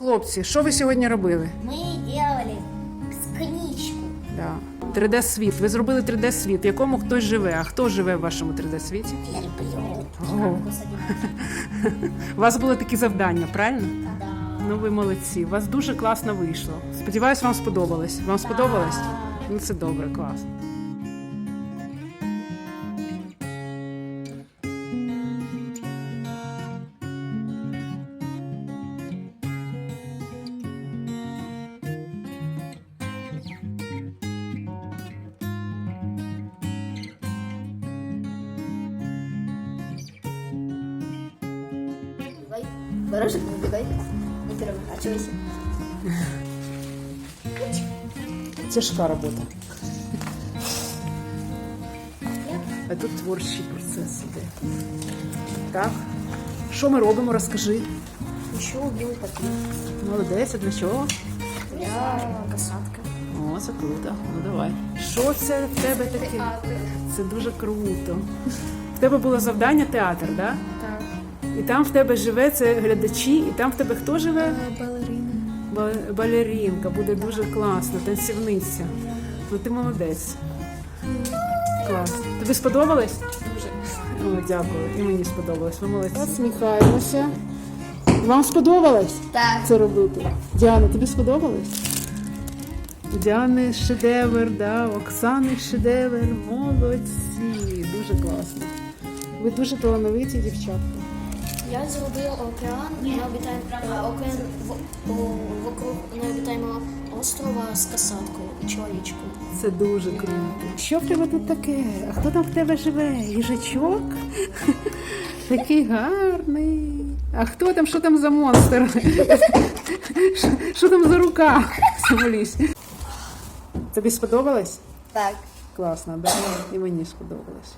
Хлопці, що ви сьогодні робили? Мы делали коничку. Да. 3D-світ. Ви зробили 3D-світ, в якому хтось живе. А хто живе в вашому 3D-світі? Верблюд. Ого. У вас були такі завдання, правильно? Да. Ну ви молодці. У вас дуже класно вийшло. Сподіваюсь, вам сподобалось. Вам сподобалось? Ну це добре, клас. Дорожек выбегай. Не переворачивайся. Тяжка робота. А тут творчий процес іде. Так. Що ми робимо? Розкажи. Еще убил коты. Молодець, а для чого? Я касатка. О, це круто. Ну давай. Що це в тебе таке? Театр. Це дуже круто. В тебе було завдання театр, да? Так. І там в тебе живе це глядачі, і там в тебе хто живе? Балерина. Ба- Балерінка, буде дуже класно, танцівниця. Ну ти молодець. Клас. Тобі сподобалось? Дуже. О, дякую. І мені сподобалось. Ви молодці. Посміхаємося. Вам сподобалось Так. це робити? Діана, тобі сподобалось? Діани шедевр, да, Оксани шедевр. Молодці. Дуже класно. Ви дуже талановиті дівчатка. Я зробив океан е, океан в- о- вокруг необітаємого острова з касаткою і чоловічкою. Це дуже круто. Що в тебе тут таке? А хто там в тебе живе? Їжачок? Такий гарний. А хто там, що там за монстр? Що- там за рука? Тобі сподобалось? Так. Класно, да? І мені сподобалось.